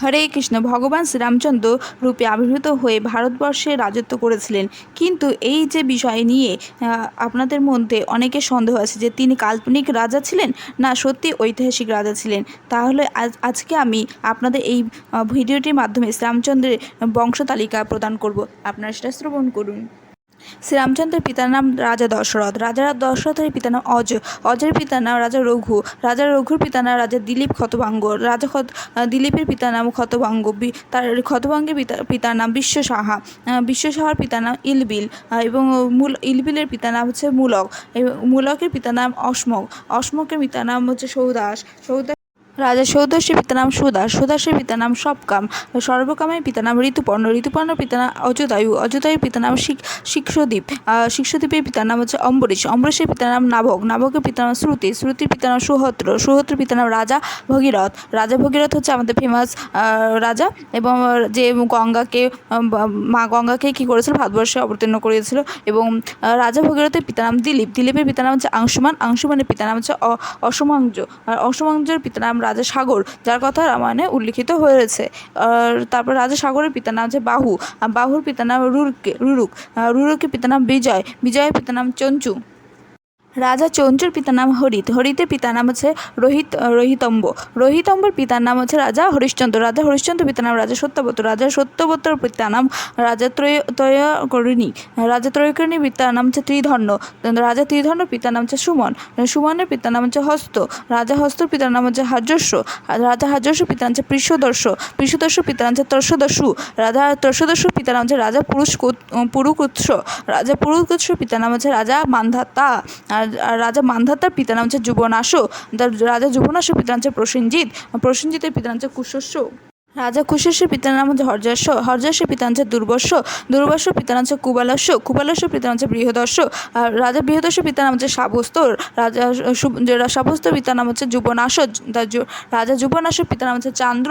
হরে কৃষ্ণ, ভগবান শ্রীরামচন্দ্র রূপে আবির্ভূত হয়ে ভারতবর্ষে রাজত্ব করেছিলেন। কিন্তু এই যে বিষয় নিয়ে আপনাদের মধ্যে অনেকের সন্দেহ আছে যে তিনি কাল্পনিক রাজা ছিলেন না সত্যি ঐতিহাসিক রাজা ছিলেন। তাহলে আজ, আজকে আমি আপনাদের এই ভিডিওটির মাধ্যমে শ্রীরামচন্দ্রের বংশতালিকা প্রদান করব। আপনারা সেটা শ্রবণ করুন। শ্রীরামচন্দ্রের পিতার নাম রাজা দশরথ রাজা দশরথের পিতার নাম অজ অজের পিতার নাম রাজা রঘু রাজা রঘুর পিতার নাম রাজা দিলীপ ক্ষতভাঙ্গ রাজা আহ, দিলীপের পিতার নাম ক্ষতভাঙ্গ তার ক্ষতভাঙ্গের পিতা পিতার নাম বিশ্ব সাহা বিশ্ব সাহার পিতার নাম ইলবিল এবং মূল ইলবিলের পিতার নাম হচ্ছে মূলক এবং মূলকের পিতার নাম অসমক অসমকের পিতার নাম হচ্ছে সৌদাস সৌদাস রাজা সৌদস্যের পিতার নাম সুদাস সুদাসের পিতার নাম সবকাম সর্বকামের পিতার নাম ঋতুপর্ণ ঋতুপর্ণের পিতার নাম অযোধায়ু অযোধায়ুর পিতার নাম শিক শিক্ষদ্বীপ শিক্ষদ্বীপের পিতার নাম হচ্ছে অম্বরীশ অম্বরীশের পিতার নাম নাভক নাভকের পিতার নাম শ্রুতি শ্রুতির পিতার নাম সুহত্র সুহত্রের পিতার নাম রাজা ভগীরথ রাজা ভগীরথ হচ্ছে আমাদের ফেমাস রাজা এবং যে গঙ্গাকে মা গঙ্গাকে কী করেছিল ভারতবর্ষে অবতীর্ণ করেছিল এবং রাজা ভগীরথের পিতার নাম দিলীপ দিলীপের পিতার নাম হচ্ছে আংশুমান আংশুমানের পিতার নাম হচ্ছে অ- অসমাংজ আর অসমাংজের পিতার নাম রাজা সাগর, যার কথা রামায়ণে উল্লিখিত হয়েছে। তারপর রাজাসাগরের পিতার নাম যে বাহু। বাহুর পিতার নাম রুরকে, রুরুক। রুরুকের পিতার নাম বিজয়। বিজয়ের পিতার নাম চঞ্চু। রাজা চঞ্চুর পিতার নাম হরিত হরিতের পিতার নাম হচ্ছে রোহিত রোহিতম্ব রোহিতম্বর পিতার নাম হচ্ছে রাজা হরিশ্চন্দ্র রাজা হরিশ্চন্দ্র পিতার নাম রাজা সত্যবত রাজা সত্যবতর পিতার নাম রাজা ত্রয় ত্রয়কর্ণী রাজা ত্রয়কর্ণীর পিতার নাম হচ্ছে ত্রিধর্ণ রাজা ত্রিধর্ণ পিতার নাম হচ্ছে সুমন সুমনের পিতার নাম হচ্ছে হস্ত রাজা হস্তর পিতার নাম হচ্ছে হাজস্য রাজা হাজস্য পিতার নাম হচ্ছে পৃষ্ঠদর্শ পৃষ্ঠদর্শ পিতার নাম হচ্ছে ত্রশদস্যু রাজা ত্রশদস্যু পিতার নাম হচ্ছে রাজা পুরুষ পুরুকুৎস রাজা পুরুকুৎস পিতার নাম হচ্ছে রাজা মান্ধাতা আর রাজা মান্ধাতার পিতার নাম হচ্ছে যুবনাশ রাজা যুবনাশ পিতার নাম হচ্ছে প্রসেনজিৎ প্রসেনজিতের পিতার নাম হচ্ছে কুশস্য রাজা কুশেশের পিতার নাম হচ্ছে হরযশের পিতার নাম হচ্ছে দুর্বর্ষ দুর্বর্ষ পিতার নাম হচ্ছে কুবালস্য কুবালস্য নাম হচ্ছে বৃহদর্শ আর রাজা বৃহদর্শ পিতার নাম হচ্ছে সাবস্তর রাজা সাবস্তর পিতার নাম হচ্ছে যুবনাশ রাজা যুবনাশের পিতার নাম হচ্ছে চান্দ্র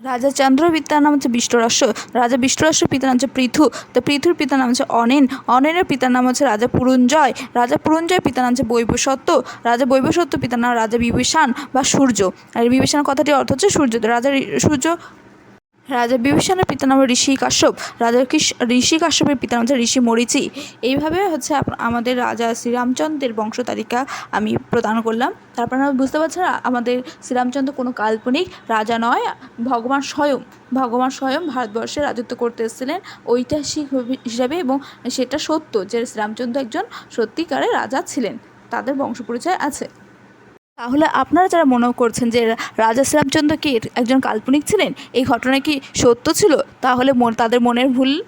রাজা চন্দ্র পিতার নাম হচ্ছে বিষ্টরাস্য রাজা বিষ্টরাস্য পিতার নাম হচ্ছে পৃথু, তো পৃথুর পিতার নাম হচ্ছে অনেন, অনেনের পিতার নাম হচ্ছে রাজা পুরঞ্জয় রাজা পুরঞ্জয় পিতার নাম হচ্ছে বৈবসত্য রাজা বৈবসত্য পিতার নাম রাজা বিভীষণ বা সূর্য, আর বিভীষণ কথাটি অর্থ হচ্ছে সূর্য, তো রাজা সূর্য রাজা বিভীষণের পিতার নাম ঋষি কাশ্যপ রাজা ঋষি কাশ্যপের পিতার নাম হচ্ছে ঋষি মরিচি। এইভাবে হচ্ছে আমাদের রাজা শ্রীরামচন্দ্রের বংশ তালিকা আমি প্রদান করলাম। তারপর আমরা বুঝতে পারছেন আমাদের শ্রীরামচন্দ্র কোনো কাল্পনিক রাজা নয়, ভগবান স্বয়ং ভগবান স্বয়ং ভারতবর্ষে রাজত্ব করতে এসেছিলেন ঐতিহাসিক হিসাবে এবং সেটা সত্য যে শ্রীরামচন্দ্র একজন সত্যিকারের রাজা ছিলেন, তাদের বংশ পরিচয় আছে। তাহলে আপনারা যারা মনে করছেন যে রাজা শ্রীরামচন্দ্র কি একজন কাল্পনিক ছিলেন? এই ঘটনা কি সত্য ছিল? তাহলে তাদের মনের ভুল,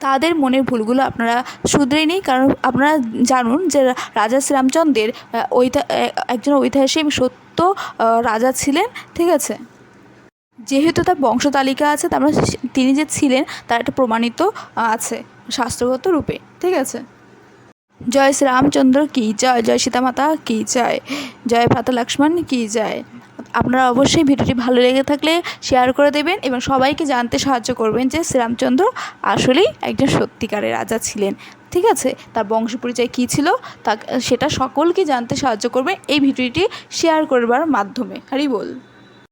তাদের মনের ভুলগুলো আপনারা শুধরে নিই কারণ আপনারা জানুন যে রাজা শ্রীরামচন্দ্রের ঐতা- একজন ঐতিহাসিক সত্য রাজা ছিলেন, ঠিক আছে? যেহেতু তার বংশ তালিকা আছে, তার মানে তিনি যে ছিলেন, তার একটা প্রমাণিত আছে, শাস্ত্রগত রূপে, ঠিক আছে? জয় শ্রী রামচন্দ্র কি জয়? জয় সীতামাতা কি জয়? জয় ভ্রাতা লক্ষ্মণ কি জয়? আপনারা অবশ্যই ভিডিওটি ভালো লেগে থাকলে শেয়ার করে দেবেন এবং সবাইকে জানতে সাহায্য করবেন যে শ্রীরামচন্দ্র আসলেই একজন সত্যিকারের রাজা ছিলেন। ঠিক আছে? তার বংশ পরিচয় কী ছিল? তা, সেটা সকলকে জানতে সাহায্য করবে এই ভিডিওটি শেয়ার করবার মাধ্যমে। হরি বল।